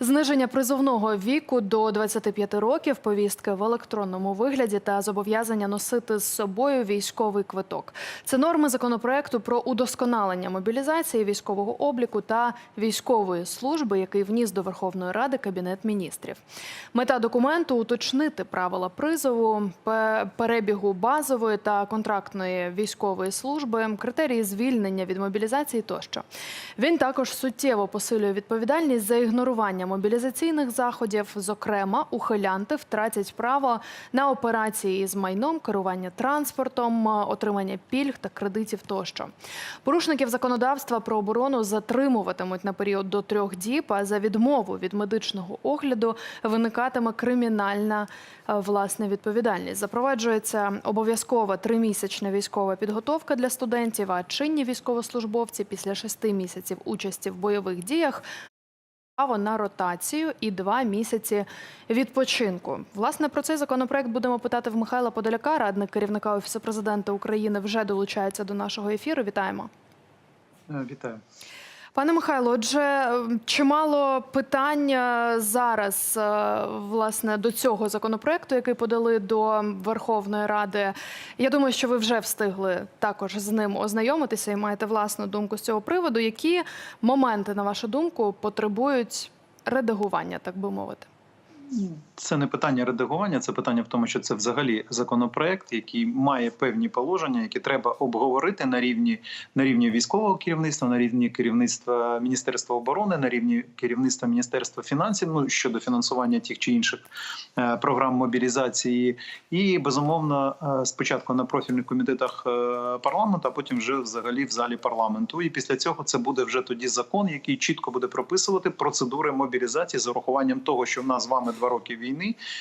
Зниження призовного віку до 25 років, повістки в електронному вигляді та зобов'язання носити з собою військовий квиток. Це норми законопроекту про удосконалення мобілізації військового обліку та військової служби, який вніс до Верховної Ради Кабінет міністрів. Мета документу уточнити правила призову, перебігу базової та контрактної військової служби, критерії звільнення від мобілізації тощо. Він також суттєво посилює відповідальність за ігнорування мобілізаційних заходів. Зокрема, ухилянти втратять право на операції із майном, керування транспортом, отримання пільг та кредитів тощо. Порушників законодавства про оборону затримуватимуть на період до трьох діб. А за відмову від медичного огляду виникатиме кримінальна е, власне відповідальність. Запроваджується обов'язкова тримісячна військова підготовка для студентів. А чинні військовослужбовці після шести місяців участі в бойових діях право на ротацію і два місяці відпочинку. Власне про цей законопроект будемо питати в Михайла Подоляка, радник керівника офісу президента України, вже долучається до нашого ефіру. Вітаємо. Е, Вітаю. Пане Михайло, отже, ем, чимало питань е, зараз е, власне до цього законопроекту, який подали до Верховної Ради. Я думаю, що ви вже встигли також з ним ознайомитися і маєте власну думку з цього приводу. Які моменти, на вашу думку, потребують редагування, так би мовити? Це не питання редагування, це питання в тому, що це взагалі законопроект, який має певні положення, які треба обговорити на рівні на рівні військового керівництва, на рівні керівництва Міністерства оборони, на рівні керівництва Міністерства фінансів ну щодо фінансування тих чи інших е, програм мобілізації, і безумовно е, спочатку на профільних комітетах е, парламенту, а потім вже взагалі в залі парламенту. І після цього це буде вже тоді закон, який чітко буде прописувати процедури мобілізації з урахуванням того, що в нас з вами два роки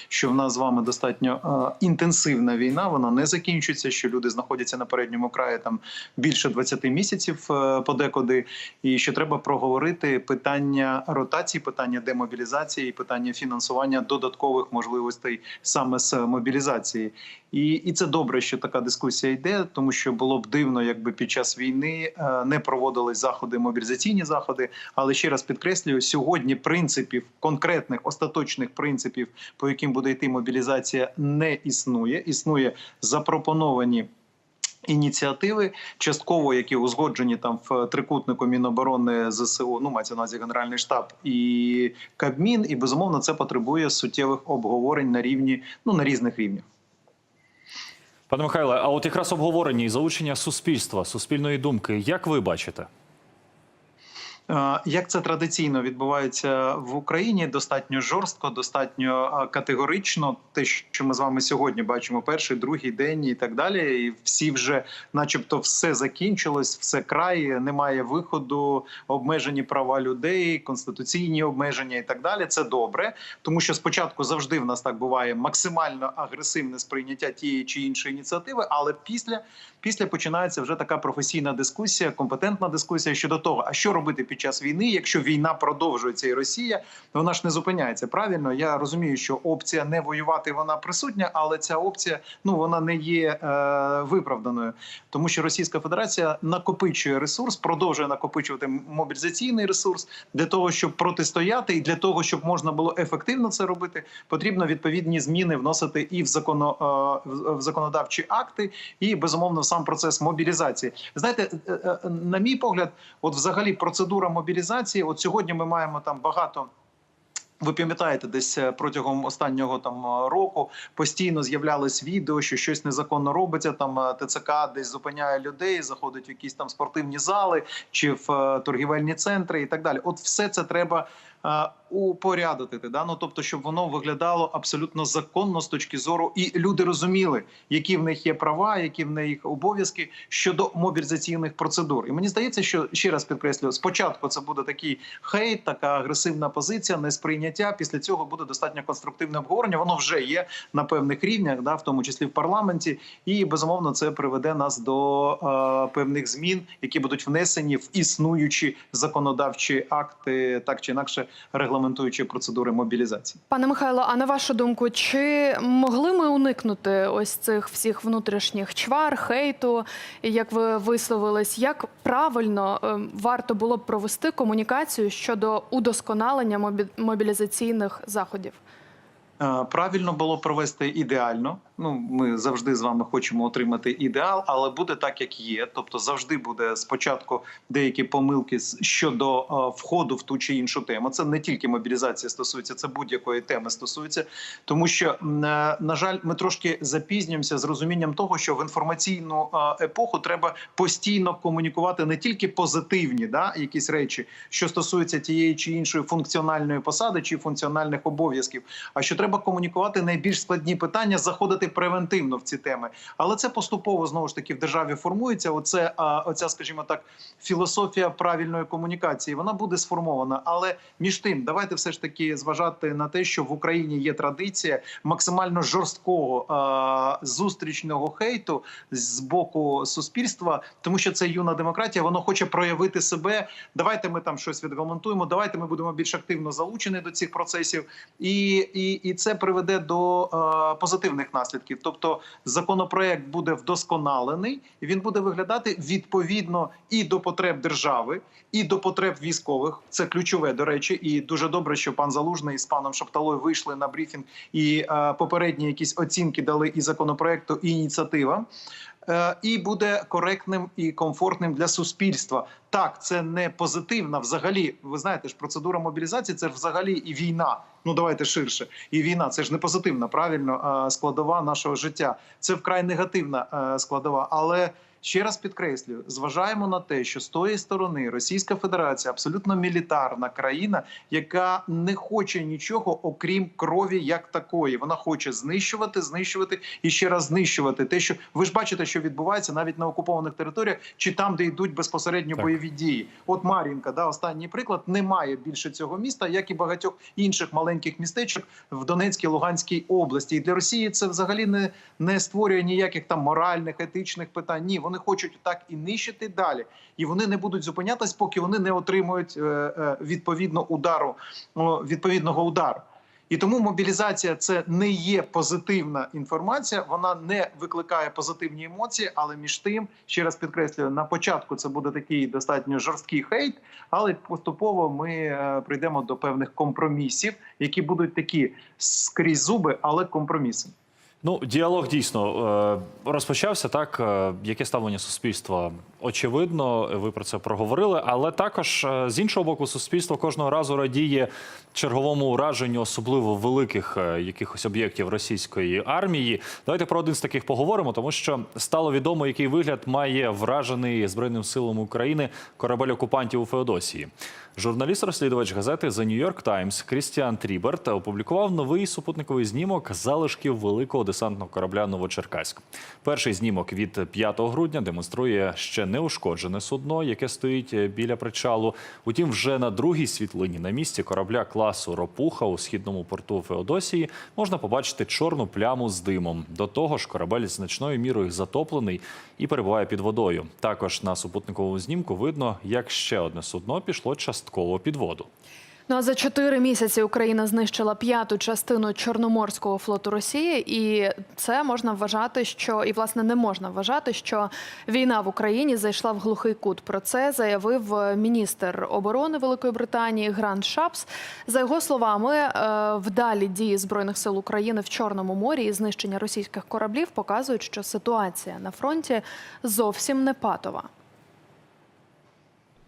що в нас з вами достатньо е, інтенсивна війна, вона не закінчується. Що люди знаходяться на передньому краї там більше 20 місяців е, подекуди, і що треба проговорити питання ротації, питання демобілізації, питання фінансування додаткових можливостей саме з мобілізації. І, і це добре, що така дискусія йде, тому що було б дивно, якби під час війни е, не проводились заходи, мобілізаційні заходи. Але ще раз підкреслюю, сьогодні принципів конкретних остаточних принципів, по яким буде йти мобілізація, не існує. Існує запропоновані. Ініціативи частково, які узгоджені там в трикутнику Міноборони ЗСУ, ну мається на Генеральний штаб і Кабмін, і безумовно це потребує суттєвих обговорень на рівні ну на різних рівнях. Пане Михайле, а от якраз обговорення і залучення суспільства, суспільної думки, як ви бачите? Е, Як це традиційно відбувається в Україні, достатньо жорстко, достатньо е, категорично. Те, що ми з вами сьогодні бачимо, перший, другий день і так далі. І всі вже, начебто, все закінчилось, все край, немає виходу, обмежені права людей, конституційні обмеження і так далі. Це добре, тому що спочатку завжди в нас так буває максимально агресивне сприйняття тієї чи іншої ініціативи, але після, після починається вже така професійна дискусія, компетентна дискусія щодо того, а що робити під час війни, якщо війна продовжується і Росія, вона ж не зупиняється. Правильно, я розумію, що опція не воювати вона присутня, але ця опція ну вона не є е, виправданою, тому що Російська Федерація накопичує ресурс, продовжує накопичувати мобілізаційний ресурс для того, щоб протистояти, і для того, щоб можна було ефективно це робити, потрібно відповідні зміни вносити і в законо е, в законодавчі акти, і безумовно в сам процес мобілізації. Знаєте, е, е, на мій погляд, от взагалі процедура мобілізації. От сьогодні ми маємо там багато. Ви пам'ятаєте, десь е, протягом останнього там е, року постійно з'являлись відео, що щось незаконно робиться. Там е, ТЦК десь зупиняє людей, заходить в якісь там спортивні зали чи в торгівельні центри і так далі. От все це треба упорядити. Да? Ну, тобто, щоб воно виглядало абсолютно законно з точки зору, і люди розуміли, які в них є права, які в них обов'язки щодо мобілізаційних процедур. І мені здається, що ще раз підкреслюю, спочатку це буде такий хейт, така агресивна позиція, несприйняття. Після цього буде достатньо конструктивне обговорення. Воно вже є на певних рівнях, да, в тому числі в парламенті, і безумовно це приведе нас до е, певних змін, які будуть внесені в існуючі законодавчі акти, так чи інакше регламентовані регламентуючої процедури мобілізації. Пане Михайло, а на вашу думку, чи могли ми уникнути ось цих всіх внутрішніх чвар, хейту, як ви висловились? Як правильно е, варто було б провести комунікацію щодо удосконалення мобі- мобілізаційних заходів? Е, Правильно було провести ідеально. Ну, ми завжди з вами хочемо отримати ідеал, але буде так, як є. Тобто, завжди буде спочатку деякі помилки щодо е, входу в ту чи іншу тему. Це не тільки мобілізація стосується, це будь-якої теми стосується. Тому що, е, на жаль, ми трошки запізнюємося з розумінням того, що в інформаційну е, епоху треба постійно комунікувати не тільки позитивні, да, якісь речі, що стосуються тієї чи іншої функціональної посади чи функціональних обов'язків, а що треба комунікувати найбільш складні питання, заходити превентивно в ці теми. Але це поступово знову ж таки в державі формується. Оце оця, скажімо так, філософія правильної комунікації. Вона буде сформована. Але між тим, давайте все ж таки зважати на те, що в Україні є традиція максимально жорсткого зустрічного хейту з боку суспільства, тому що це юна демократія. Воно хоче проявити себе. Давайте ми там щось відремонтуємо. Давайте ми будемо більш активно залучені до цих процесів, і, і, і це приведе до позитивних наслідків. Тобто, законопроект буде вдосконалений, він буде виглядати відповідно і до потреб держави, і до потреб військових. Це ключове до речі, і дуже добре, що пан Залужний з паном Шапталою вийшли на брифінг і е, попередні якісь оцінки дали і законопроекту, і ініціативам. Е, і буде коректним і комфортним для суспільства. Так, це не позитивна взагалі. Ви знаєте ж, процедура мобілізації це взагалі і війна. Ну давайте ширше. І війна це ж не позитивна, правильно е, складова нашого життя. Це вкрай негативна е, складова. Але ще раз підкреслюю: зважаємо на те, що з тої сторони Російська Федерація абсолютно мілітарна країна, яка не хоче нічого окрім крові як такої. Вона хоче знищувати, знищувати і ще раз знищувати те, що ви ж бачите, що відбувається навіть на окупованих територіях, чи там, де йдуть безпосередньо Так. бойові дії. От Мар'їнка, да, останній приклад, немає більше цього міста, як і багатьох інших маленьких містечок в Донецькій Луганській області. І для Росії це взагалі не, не створює ніяких там моральних, етичних питань. Ні, вони хочуть так і нищити далі, і вони не будуть зупинятись, поки вони не отримують е, е, відповідно удару, відповідного удару. І тому мобілізація це не є позитивна інформація, вона не викликає позитивні емоції. Але між тим, ще раз підкреслюю, на початку це буде такий достатньо жорсткий хейт, але поступово ми е, прийдемо до певних компромісів, які будуть такі скрізь зуби, але компроміси. Ну, діалог дійсно е, розпочався. Так, Е, яке ставлення суспільства? Очевидно, ви про це проговорили. Але також е, з іншого боку, суспільство кожного разу радіє черговому ураженню особливо великих якихось об'єктів російської армії. Давайте про один з таких поговоримо, тому що стало відомо, який вигляд має вражений збройним силам України корабель окупантів у Феодосії. Журналіст-розслідувач газети The New York Times Крістіан Тріберт опублікував новий супутниковий знімок залишків великого десантного корабля Новочеркаськ. Перший знімок від 5 грудня демонструє ще неушкоджене судно, яке стоїть біля причалу. Утім, вже на другій світлині на місці корабля класу Ропуха у східному порту Феодосії можна побачити чорну пляму з димом. До того ж, корабель значною мірою затоплений і перебуває під водою. Також на супутниковому знімку видно, як ще одне судно пішло частково під воду. Ну а за чотири місяці Україна знищила п'яту частину Чорноморського флоту Росії, і це можна вважати, що і власне не можна вважати, що війна в Україні зайшла в глухий кут. Про це заявив міністр оборони Великої Британії Грант Шапс. За його словами, е, вдалі дії збройних сил України в Чорному морі і знищення російських кораблів показують, що ситуація на фронті зовсім не патова.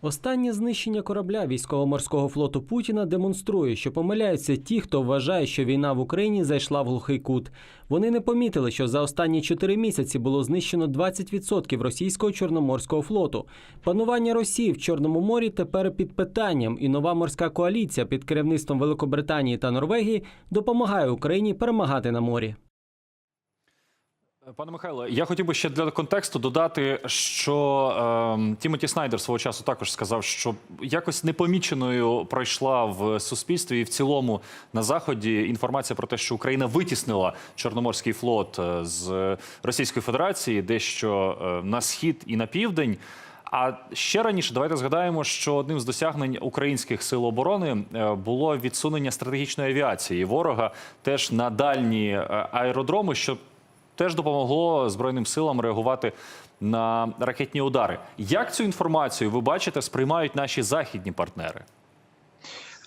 Останнє знищення корабля військово-морського флоту Путіна демонструє, що помиляються ті, хто вважає, що війна в Україні зайшла в глухий кут. Вони не помітили, що за останні чотири місяці було знищено 20% російського чорноморського флоту. Панування Росії в Чорному морі тепер під питанням, і нова морська коаліція під керівництвом Великобританії та Норвегії допомагає Україні перемагати на морі. Пане Михайло, я хотів би ще для контексту додати, що е, Тімоті Снайдер свого часу також сказав, що якось непоміченою пройшла в суспільстві і в цілому на заході інформація про те, що Україна витіснила Чорноморський флот е, з Російської Федерації, дещо е, на схід і на південь. А ще раніше давайте згадаємо, що одним з досягнень українських сил оборони е, було відсунення стратегічної авіації ворога теж на дальні аеродроми, що теж допомогло збройним силам реагувати на ракетні удари. Як цю інформацію ви бачите, сприймають наші західні партнери?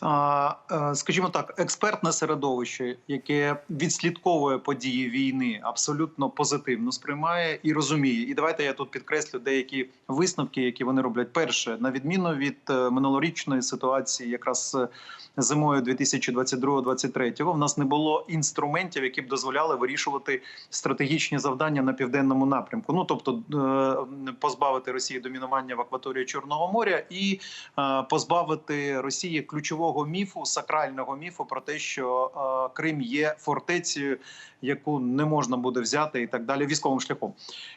Е, скажімо так, експертне середовище, яке відслідковує події війни, абсолютно позитивно сприймає і розуміє. І давайте я тут підкреслю деякі висновки, які вони роблять. Перше, на відміну від е, минулорічної ситуації, якраз е, зимою 2022-2023, в нас не було інструментів, які б дозволяли вирішувати стратегічні завдання на південному напрямку. Ну тобто позбавити Росії домінування в акваторії Чорного моря і позбавити Росії ключового міфу, сакрального міфу про те, що е, Крим є фортецею, яку не можна буде взяти, і так далі, військовим шляхом.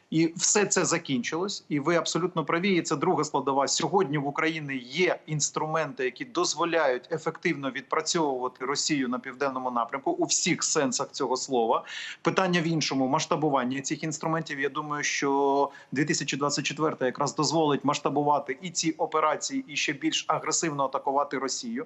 І все це закінчилось. І ви абсолютно праві. І це друга складова. Сьогодні в Україні є інструменти, які дозволяють ефективно відпрацьовувати Росію на південному напрямку у всіх сенсах цього слова. Питання в іншому масштабування цих інструментів. Я думаю, що 2024 якраз дозволить масштабувати і ці операції, і ще більш агресивно атакувати Росію.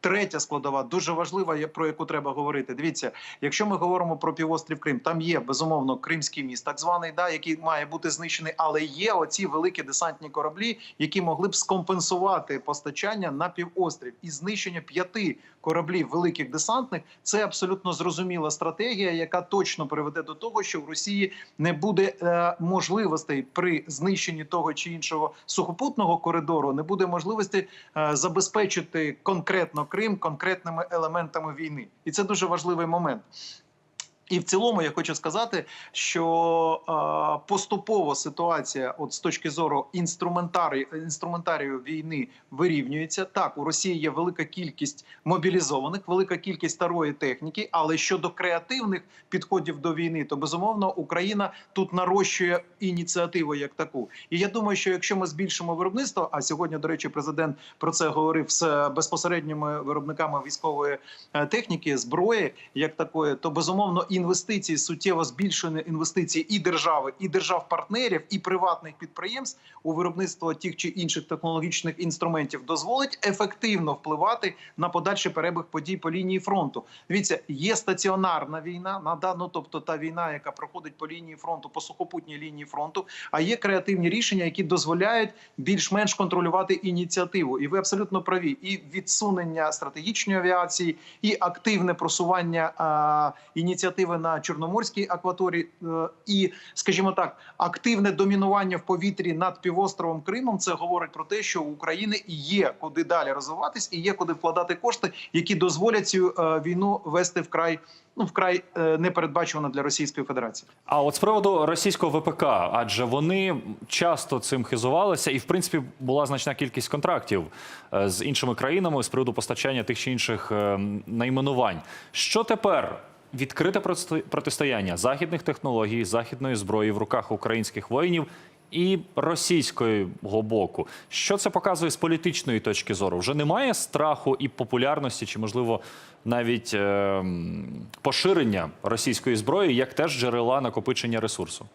Третя складова дуже важлива, про яку треба говорити. Дивіться, якщо ми говоримо про півострів Крим, там є безумовно кримський міст, так званий, да, який має бути знищений, але є оці великі десантні кораблі, які могли б скомпенсувати постачання на півострів і знищення п'яти кораблів великих десантних. Це абсолютно зрозуміла стратегія, яка точно приведе до того, що в Росії не буде е, можливостей при знищенні того чи іншого сухопутного коридору, не буде можливості е, забезпечити конкретно Крим конкретними елементами війни, і це дуже важливий момент. І в цілому я хочу сказати, що е, поступово ситуація, от з точки зору інструментарію, інструментарію війни, вирівнюється. Так, у Росії є велика кількість мобілізованих, велика кількість старої техніки. Але щодо креативних підходів до війни, то безумовно Україна тут нарощує ініціативу як таку. І я думаю, що якщо ми збільшимо виробництво, а сьогодні, до речі, президент про це говорив з безпосередніми виробниками військової е, техніки, зброї як такої, то безумовно інвестиції суттєво збільшені інвестиції і держави, і держав-партнерів, і приватних підприємств у виробництво тих чи інших технологічних інструментів дозволить ефективно впливати на подальший перебіг подій по лінії фронту. Дивіться, є стаціонарна війна на дану, тобто та війна, яка проходить по лінії фронту, по сухопутній лінії фронту. А є креативні рішення, які дозволяють більш-менш контролювати ініціативу. І ви абсолютно праві. І відсунення стратегічної авіації, і активне просування а, ініціативи на Чорноморській акваторії, е, і, скажімо так, активне домінування в повітрі над півостровом Кримом. Це говорить про те, що у України є куди далі розвиватись, і є куди вкладати кошти, які дозволять цю е, війну вести вкрай. Ну, вкрай е, непередбачувано для Російської Федерації. А от з приводу російського ВПК, адже вони часто цим хизувалися, і в принципі була значна кількість контрактів з іншими країнами з приводу постачання тих чи інших найменувань. Що тепер? Відкрите протисто- протистояння західних технологій, західної зброї в руках українських воїнів і російського боку. Що це показує з політичної точки зору? Вже немає страху і популярності, чи можливо навіть е, поширення російської зброї як теж джерела накопичення ресурсу.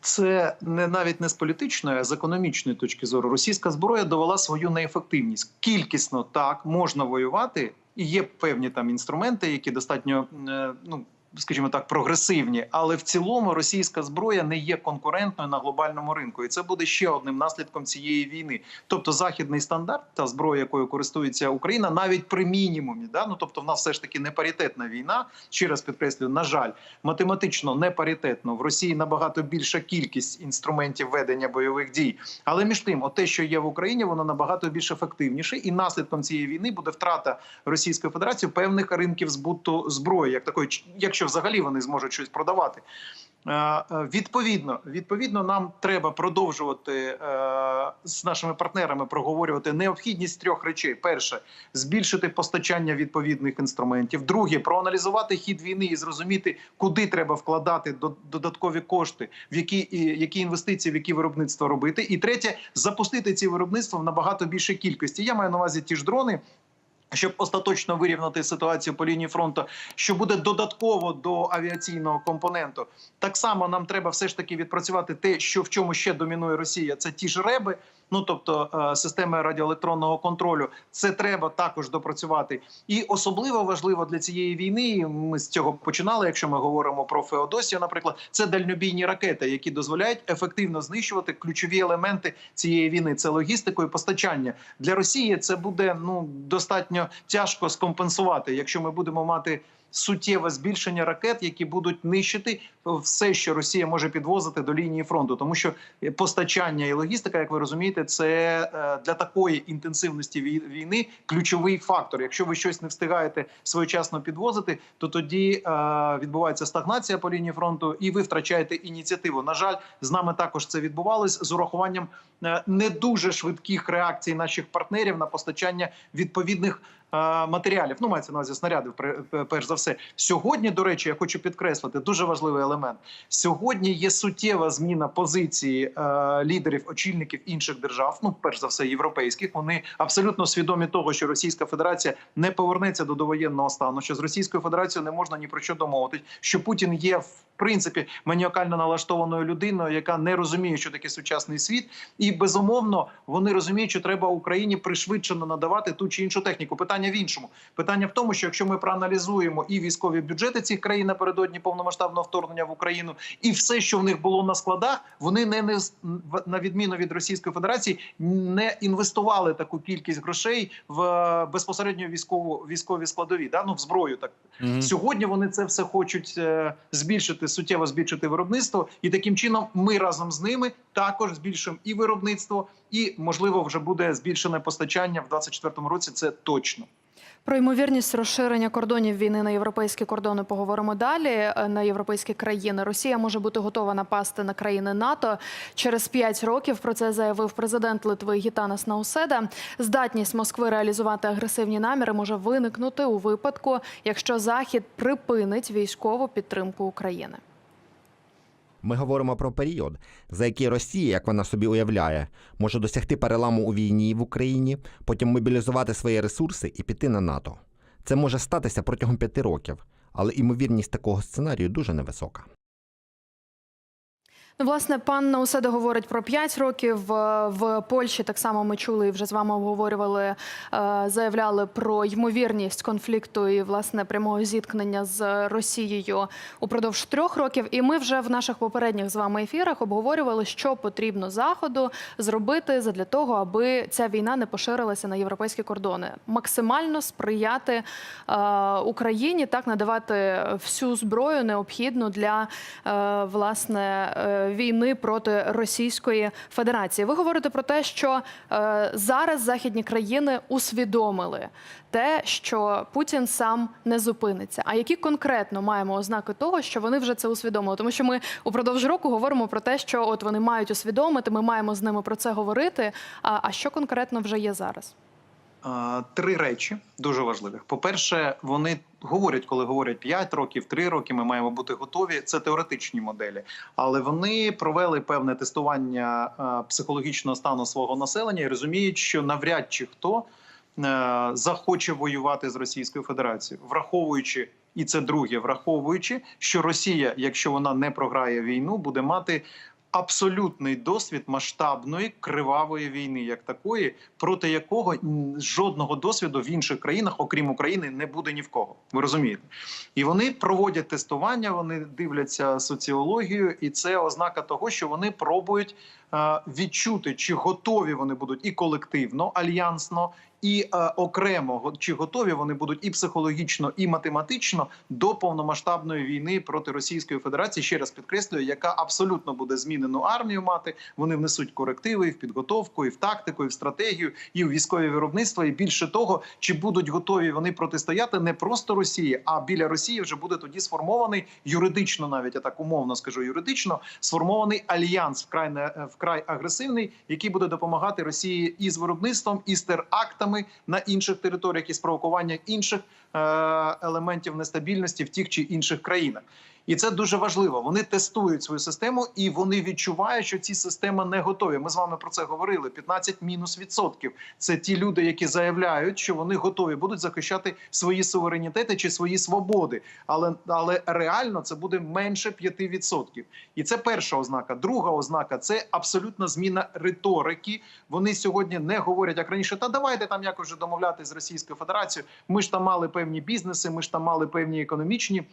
Це не навіть не з політичної, а з економічної точки зору. Російська зброя довела свою неефективність. Кількісно так можна воювати, і є певні там інструменти, які достатньо е, ну. Скажімо так, прогресивні, але в цілому російська зброя не є конкурентною на глобальному ринку, і це буде ще одним наслідком цієї війни. Тобто, західний стандарт та зброя, якою користується Україна, навіть при мінімумі, да ну тобто, в нас все ж таки не паритетна війна. Ще раз підкреслюю, на жаль, математично не паритетно. В Росії набагато більша кількість інструментів ведення бойових дій. Але між тим, от те, що є в Україні, воно набагато більш ефективніше, і наслідком цієї війни буде втрата Російської Федерації певних ринків збуту зброї, як такої, ч- якщо взагалі вони зможуть щось продавати. Е, е, Відповідно, відповідно, нам треба продовжувати е, з нашими партнерами проговорювати необхідність трьох речей: перше збільшити постачання відповідних інструментів. Друге проаналізувати хід війни і зрозуміти, куди треба вкладати до- додаткові кошти, в які які інвестиції, в які виробництво робити. І третє запустити ці виробництва в набагато більшій кількості. Я маю на увазі ті ж дрони Щоб остаточно вирівняти ситуацію по лінії фронту, що буде додатково до авіаційного компоненту, так само нам треба все ж таки відпрацювати те, що в чому ще домінує Росія. Це ті ж реби, ну тобто е, системи радіоелектронного контролю. Це треба також допрацювати. І особливо важливо для цієї війни. Ми з цього починали. Якщо ми говоримо про Феодосію, наприклад, це дальнобійні ракети, які дозволяють ефективно знищувати ключові елементи цієї війни. Це логістику і постачання для Росії. Це буде ну достатньо тяжко скомпенсувати, якщо ми будемо мати. Суттєве збільшення ракет, які будуть нищити все, що Росія може підвозити до лінії фронту, тому що постачання і логістика, як ви розумієте, це е, для такої інтенсивності вій- війни ключовий фактор. Якщо ви щось не встигаєте своєчасно підвозити, то тоді е, відбувається стагнація по лінії фронту, і ви втрачаєте ініціативу. На жаль, з нами також це відбувалось з урахуванням е, не дуже швидких реакцій наших партнерів на постачання відповідних. Е, Матеріалів, ну мається на увазі снарядів, перш за все. Сьогодні, до речі, я хочу підкреслити дуже важливий елемент. Сьогодні є суттєва зміна позиції е, лідерів, очільників інших держав, ну перш за все європейських. Вони абсолютно свідомі того, що Російська Федерація не повернеться до довоєнного стану, що з Російською Федерацією не можна ні про що домовитись, що Путін є в принципі маніакально налаштованою людиною, яка не розуміє, що таке сучасний світ, і безумовно вони розуміють, що треба Україні пришвидшено надавати ту чи іншу техніку. Питання в іншому. Питання в тому, що якщо ми проаналізуємо і військові бюджети цих країн напередодні повномасштабного вторгнення в Україну, і все, що в них було на складах, вони не, не на відміну від Російської Федерації не інвестували таку кількість грошей в е, безпосередньо військову військові складові, да ну в зброю так Сьогодні вони це все хочуть е, збільшити суттєво збільшити виробництво, і таким чином ми разом з ними також збільшуємо і виробництво, і можливо вже буде збільшене постачання в 2024 році. Це точно. Про ймовірність розширення кордонів війни на європейські кордони поговоримо далі. Е, На європейські країни Росія може бути готова напасти на країни НАТО через 5 років. Про це заявив президент Литви Гітанас Науседа. Здатність Москви реалізувати агресивні наміри може виникнути у випадку, якщо Захід припинить військову підтримку України. Ми говоримо про період, за який Росія, як вона собі уявляє, може досягти переламу у війні в Україні, потім мобілізувати свої ресурси і піти на НАТО. Це може статися протягом п'яти років, але ймовірність такого сценарію дуже невисока. Ну, власне, пан Науседа говорить про 5 років. Е, В Польщі так само ми чули і вже з вами обговорювали, е, заявляли про ймовірність конфлікту і власне прямого зіткнення з Росією упродовж трьох років. І ми вже в наших попередніх з вами ефірах обговорювали, що потрібно заходу зробити для того, аби ця війна не поширилася на європейські кордони. Максимально сприяти е, Україні, так надавати всю зброю необхідну для власне війни проти Російської Федерації. Ви говорите про те, що е, зараз західні країни усвідомили те, що Путін сам не зупиниться. А які конкретно маємо ознаки того, що вони вже це усвідомили? Тому що ми упродовж року говоримо про те, що от вони мають усвідомити, ми маємо з ними про це говорити. А, а що конкретно вже є зараз? Три речі дуже важливих. По-перше, вони говорять, коли говорять 5 років, 3 роки, ми маємо бути готові. Це теоретичні моделі, але вони провели певне тестування психологічного стану свого населення і розуміють, що навряд чи хто е, захоче воювати з Російською Федерацією, враховуючи. І це друге, враховуючи, що Росія, якщо вона не програє війну, буде мати абсолютний досвід масштабної кривавої війни, як такої, проти якого жодного досвіду в інших країнах, окрім України, не буде ні в кого. Ви розумієте? І вони проводять тестування, вони дивляться соціологію, і це ознака того, що вони пробують е, відчути, чи готові вони будуть і колективно, альянсно, і е, окремо чи готові вони будуть і психологічно, і математично до повномасштабної війни проти Російської Федерації. Ще раз підкреслюю, яка абсолютно буде змінену армію мати. Вони внесуть корективи і в підготовку, і в тактику, і в стратегію, і в військове виробництво. І більше того, чи будуть готові вони протистояти не просто Росії, а біля Росії вже буде тоді сформований юридично, навіть я так умовно скажу, юридично сформований альянс вкрай не вкрай агресивний, який буде допомагати Росії і з виробництвом, і з терактами на інших територіях, і спровокування інших е, елементів нестабільності в тих чи інших країнах. І це дуже важливо. Вони тестують свою систему і вони відчувають, що ці системи не готові. Ми з вами про це говорили. 15 мінус відсотків. Це ті люди, які заявляють, що вони готові будуть захищати свої суверенітети чи свої свободи. Але але реально це буде менше 5%. І це перша ознака. Друга ознака це абсолютна зміна риторики. Вони сьогодні не говорять як раніше. Та давайте там якось вже домовлятися з Російською Федерацією. Ми ж там мали певні бізнеси, ми ж там мали певні економічні.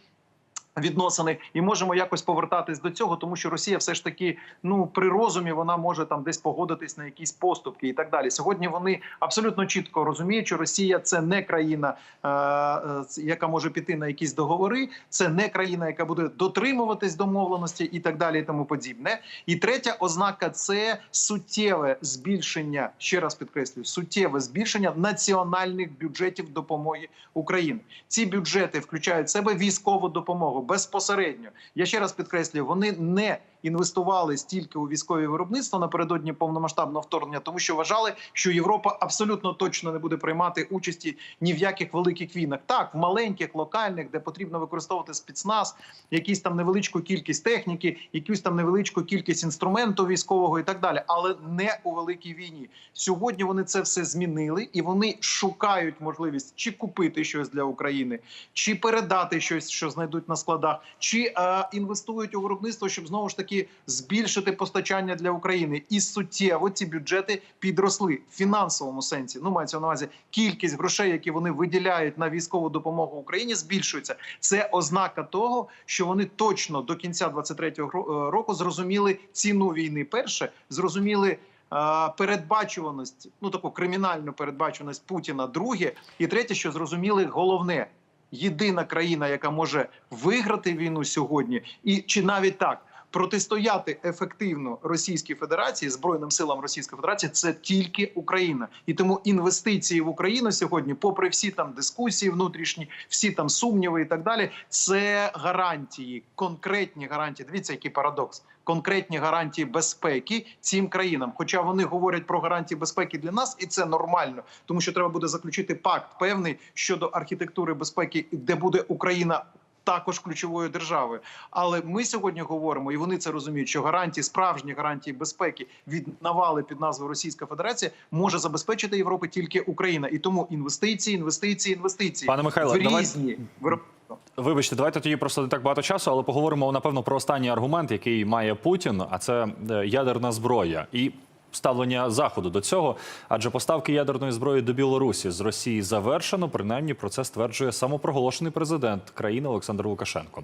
Відносини і можемо якось повертатись до цього, тому що Росія все ж таки ну при розумі вона може там десь погодитись на якісь поступки і так далі. Сьогодні вони абсолютно чітко розуміють, що Росія це не країна, е, е, яка може піти на якісь договори, це не країна, яка буде дотримуватись домовленості і так далі, і тому подібне. І третя ознака це суттєве збільшення. Ще раз підкреслюю, суттєве збільшення національних бюджетів допомоги Україні. Ці бюджети включають в себе військову допомогу безпосередньо. Я ще раз підкреслюю, вони не інвестували стільки у військові виробництво напередодні повномасштабного вторгнення, тому що вважали, що Європа абсолютно точно не буде приймати участі ні в яких великих війнах. Так, в маленьких, локальних, де потрібно використовувати спецназ, якісь там невеличку кількість техніки, якусь там невеличку кількість інструменту військового і так далі, але не у великій війні. Сьогодні вони це все змінили і вони шукають можливість чи купити щось для України, чи передати щось, що знайдуть на складах, чи е, інвестують у виробництво, щоб знову ж таки збільшити постачання для України. І суттєво ці бюджети підросли в фінансовому сенсі. Ну мається на увазі кількість грошей, які вони виділяють на військову допомогу Україні, збільшується. Це ознака того, що вони точно до кінця 23-го е, року зрозуміли ціну війни. Перше зрозуміли. е, Передбачуваність, ну таку кримінальну передбачуваність Путіна. Друге, і третє, що зрозуміли головне: єдина країна, яка може виграти війну сьогодні, і чи навіть так протистояти ефективно Російській Федерації збройним силам Російської Федерації, це тільки Україна, і тому інвестиції в Україну сьогодні, попри всі там дискусії внутрішні, всі там сумніви і так далі, це гарантії, конкретні гарантії. Дивіться, який парадокс. Конкретні гарантії безпеки цим країнам, хоча вони говорять про гарантії безпеки для нас, і це нормально, тому що треба буде заключити пакт певний щодо архітектури безпеки, де буде Україна також ключовою державою. Але ми сьогодні говоримо, і вони це розуміють, що гарантії, справжні гарантії безпеки від навали під назвою Російська Федерація може забезпечити Європи тільки Україна, і тому інвестиції, інвестиції, інвестиції Пане Михайло, в давай- різні виробництва. Вибачте, давайте тоді просто не так багато часу, але поговоримо напевно про останній аргумент, який має Путін, а це е, ядерна зброя і. Ставлення заходу до цього, адже поставки ядерної зброї до Білорусі з Росії завершено. Принаймні про це стверджує самопроголошений президент країни Олександр Лукашенко.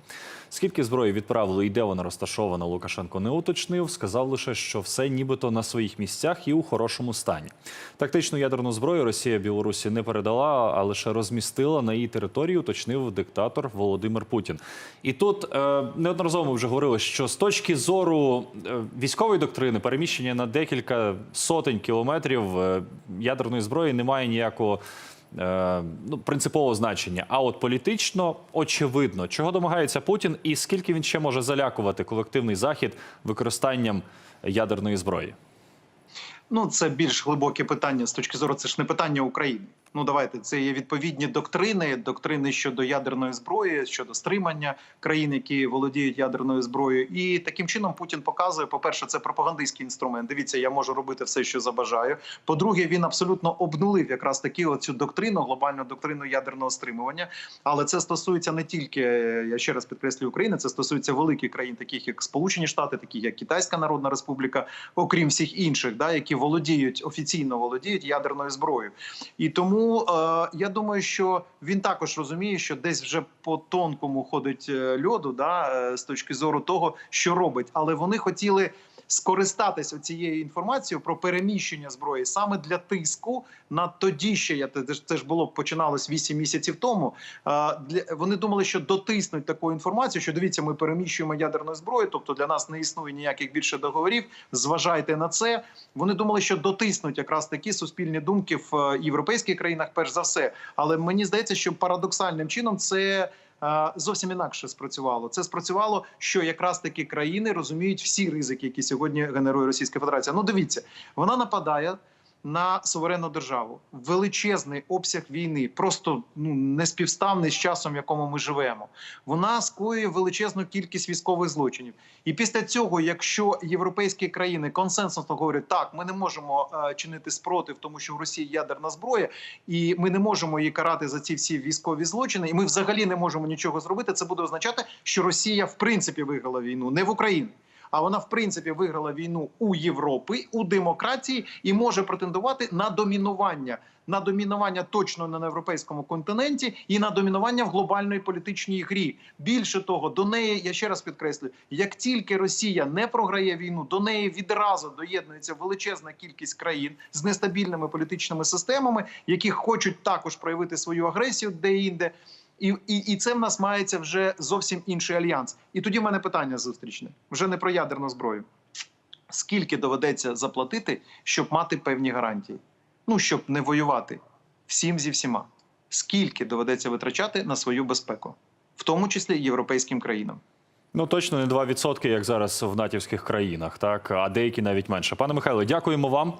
Скільки зброї відправили і де вона розташована, Лукашенко не уточнив. Сказав лише, що все нібито на своїх місцях і у хорошому стані. Тактичну ядерну зброю Росія Білорусі не передала, а лише розмістила на її території, уточнив диктатор Володимир Путін. І тут е, неодноразово ми вже говорили, що з точки зору е, військової доктрини переміщення на декілька сотень кілометрів е, ядерної зброї немає ніякого. Е, Ну, принципового значення, а от політично очевидно, чого домагається Путін, і скільки він ще може залякувати колективний захід використанням ядерної зброї. Ну це більш глибоке питання з точки зору. Це ж не питання України. Ну давайте це є відповідні доктрини, доктрини щодо ядерної зброї, щодо стримання країн, які володіють ядерною зброєю. І таким чином Путін показує: по перше, це пропагандистський інструмент. Дивіться, я можу робити все, що забажаю. По-друге, він абсолютно обнулив якраз таки оцю доктрину, глобальну доктрину ядерного стримування. Але це стосується не тільки я ще раз підкреслюю України, це стосується великих країн, таких як Сполучені Штати, таких як Китайська Народна Республіка, окрім всіх інших, да які володіють офіційно володіють ядерною зброєю. І тому е, я думаю, що він також розуміє, що десь вже по тонкому ходить е, льоду, да, е, з точки зору того, що робить, але вони хотіли. Скористатися цією інформацією про переміщення зброї саме для тиску на тоді ще я це ж було починалось 8 місяців тому. Для вони думали, що дотиснуть таку інформацію, що дивіться, ми переміщуємо ядерну зброю, тобто для нас не існує ніяких більше договорів. Зважайте на це. Вони думали, що дотиснуть якраз такі суспільні думки в е, європейських країнах, перш за все. Але мені здається, що парадоксальним чином це. Е, Зовсім інакше спрацювало. Це спрацювало, що якраз такі країни розуміють всі ризики, які сьогодні генерує Російська Федерація. Ну, дивіться, вона нападає на суверенну державу. Величезний обсяг війни, просто ну неспівставний з часом, в якому ми живемо. Вона скоює величезну кількість військових злочинів. І після цього, якщо європейські країни консенсусно говорять, так ми не можемо е, чинити спротив, тому що в Росії ядерна зброя, і ми не можемо її карати за ці всі військові злочини, і ми взагалі не можемо нічого зробити. Це буде означати, що Росія в принципі виграла війну, не в Україні. А вона в принципі виграла війну у Європи, у демократії і може претендувати на домінування, на домінування точно на європейському континенті і на домінування в глобальної політичній грі. Більше того, до неї я ще раз підкреслюю, як тільки Росія не програє війну, до неї відразу доєднується величезна кількість країн з нестабільними політичними системами, які хочуть також проявити свою агресію де-інде. І, і, і це в нас мається вже зовсім інший альянс. І тоді в мене питання зустрічне вже не про ядерну зброю. Скільки доведеться заплатити, щоб мати певні гарантії? Ну щоб не воювати всім зі всіма. Скільки доведеться витрачати на свою безпеку, в тому числі європейським країнам? Ну точно не 2%, як зараз в натівських країнах, так а деякі навіть менше. Пане Михайло, дякуємо вам.